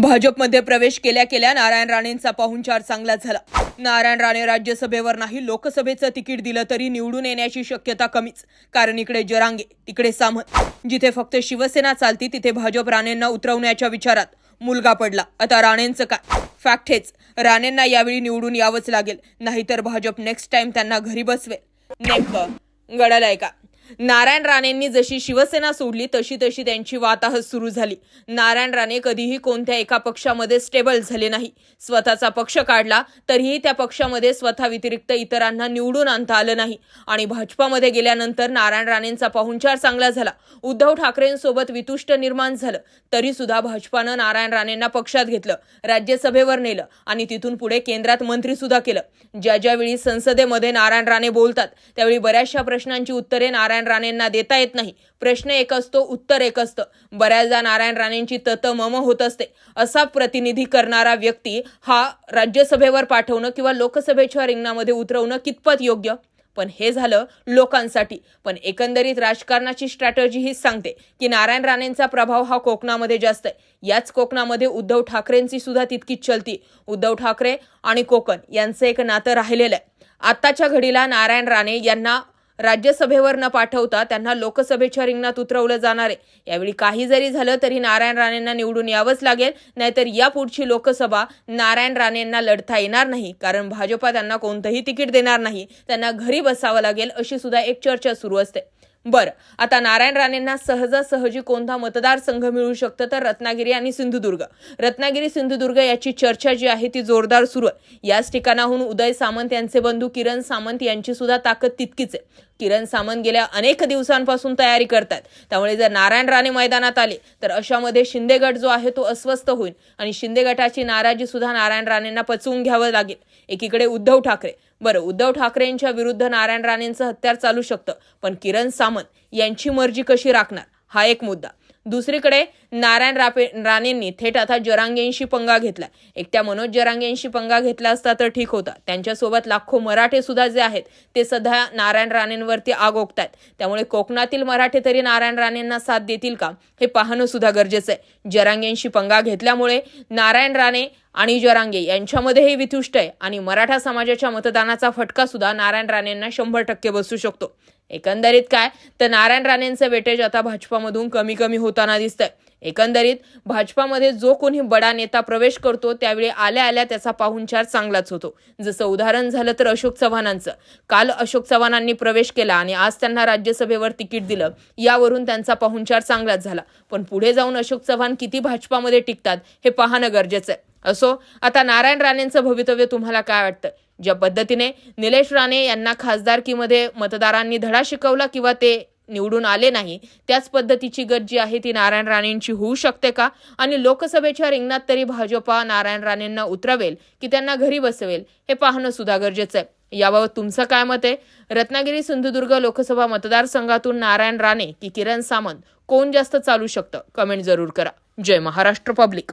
भाजपमध्ये प्रवेश केल्या केल्या नारायण राणेंचा पाहुणचार चांगला झाला. नारायण राणे राज्यसभेवर नाही लोकसभेचं तिकीट दिलं तरी निवडून येण्याची शक्यता कमीच. कारण इकडे जरांगे तिकडे सामंत. जिथे फक्त शिवसेना चालती तिथे भाजप राणेंना उतरवण्याच्या विचारात मुलगा पडला. आता राणेंचं काय? फॅक्ट हेच. राणेंना यावेळी निवडून यावंच लागेल. नाहीतर भाजप नेक्स्ट टाइम त्यांना घरी बसवेल. नेमकं गडालाय का? नारायण राणेंनी जशी शिवसेना सोडली तशी तशी त्यांची वाताहत सुरू झाली. नारायण राणे कधीही कोणत्या एका पक्षामध्ये स्टेबल झाले नाही. स्वतःचा पक्ष काढला तरीही त्या पक्षामध्ये स्वतः व्यतिरिक्त इतरांना निवडून आणता आलं नाही. आणि भाजपामध्ये गेल्यानंतर नारायण राणेंचा पाहुणचार चांगला झाला. उद्धव ठाकरेंसोबत वितुष्ट निर्माण झालं. तरी सुद्धा भाजपानं नारायण राणेंना पक्षात घेतलं राज्यसभेवर नेलं आणि तिथून पुढे केंद्रात मंत्री सुद्धा केलं. ज्या ज्यावेळी संसदेमध्ये नारायण राणे बोलतात त्यावेळी बऱ्याचशा प्रश्नांची उत्तरे नारायण राणेंना देता येत नाही. प्रश्न एक असतो उत्तर एक असतं. बऱ्याचदा नारायण राणेंची तत मम होत असते. असा प्रतिनिधी करणारा व्यक्ती हा राज्यसभेवर पाठवणं किंवा लोकसभेच्या रिंगणामध्ये उतरवणं कितपत योग्य? पण हे झालं लोकांसाठी. पण एकंदरीत राजकारणाची स्ट्रॅटजी ही सांगते की नारायण राणेंचा प्रभाव हा कोकणामध्ये जास्त आहे. याच कोकणामध्ये उद्धव ठाकरेंची सुद्धा तितकीच चलती. उद्धव ठाकरे आणि कोकण यांचं एक नातं राहिलेलं आहे. आत्ताच्या घडीला नारायण राणे यांना राज्यसभेवर न पाठवता त्यांना लोकसभेच्या रिंगणात उतरवलं जाणार आहे. यावेळी काही जरी झालं तरी नारायण राणेंना निवडून यावंच लागेल. नाहीतर यापुढची लोकसभा नारायण राणेंना लढता येणार नाही. कारण भाजपा त्यांना कोणतंही तिकीट देणार नाही. त्यांना घरी बसावं लागेल अशी सुद्धा एक चर्चा सुरू असते. बरं आता नारायण राणेंना सहजासहजी कोणता मतदारसंघ मिळू शकतं तर रत्नागिरी आणि सिंधुदुर्ग. रत्नागिरी सिंधुदुर्ग याची चर्चा जी आहे ती जोरदार सुरू आहे. याच ठिकाणाहून उदय सामंत यांचे बंधू किरण सामंत यांची सुद्धा ताकद तितकीच आहे. किरण सामंत गेल्या अनेक दिवसांपासून तयारी करतात त्यामुळे जर नारायण राणे मैदानात आले तर अशामध्ये शिंदे गट जो आहे तो अस्वस्थ होईल आणि शिंदे गटाची नाराजी सुद्धा नारायण राणेंना पचवून घ्यावं लागेल. एकीकडे उद्धव ठाकरे बरं उद्धव ठाकरेंच्या विरुद्ध नारायण राणेंचं हत्यार चालू शकतं पण किरण सामंत यांची मर्जी कशी राखणार? हा एक मुद्दा. दुसरीकडे नारायण रापे राणेंनी थेट आता जरांगेंशी पंगा घेतला. एकट्या मनोज जरांगेंशी पंगा घेतला असता तर ठीक होता. त्यांच्यासोबत लाखो मराठे सुद्धा जे आहेत ते सध्या नारायण राणेंवरती आग ओकतायत त्यामुळे कोकणातील मराठे तरी नारायण राणेंना साथ देतील का हे पाहणं सुद्धा गरजेचं आहे. जरांगेंशी पंगा घेतल्यामुळे नारायण राणे आणि जरांगे यांच्यामध्येही वितुष्ट आहे आणि मराठा समाजाच्या मतदानाचा फटका सुद्धा नारायण राणेंना शंभर टक्के बसू शकतो. एकंदरीत काय? तर नारायण राणेंचं वेटेज आता भाजपामधून कमी कमी होताना दिसतंय. एकंदरीत भाजपामध्ये जो कोणी बडा नेता प्रवेश करतो त्यावेळी आल्या आल्या त्याचा पाहुणचार चांगलाच होतो. जसं उदाहरण झालं तर अशोक चव्हाणांचं. काल अशोक चव्हाणांनी प्रवेश केला आणि आज त्यांना राज्यसभेवर तिकीट दिलं. यावरून त्यांचा पाहुणचार चांगलाच झाला. पण पुढे जाऊन अशोक चव्हाण किती भाजपामध्ये टिकतात हे पाहणं गरजेचं आहे. असो आता नारायण राणेंचं भवितव्य तुम्हाला काय वाटतं? ज्या पद्धतीने निलेश राणे यांना खासदारकीमध्ये मतदारांनी धडा शिकवला किंवा ते निवडून आले नाही त्याच पद्धतीची गत जी आहे ती नारायण राणेंची होऊ शकते का? आणि लोकसभेच्या रिंगणात तरी भाजपा नारायण राणेंना उतरवेल की त्यांना घरी बसवेल हे पाहणं सुद्धा गरजेचं आहे. याबाबत तुमचं काय मत आहे? रत्नागिरी सिंधुदुर्ग लोकसभा मतदारसंघातून नारायण राणे की किरण सामंत? कोण जास्त चालू शकतं? कमेंट जरूर करा. जय महाराष्ट्र पब्लिक.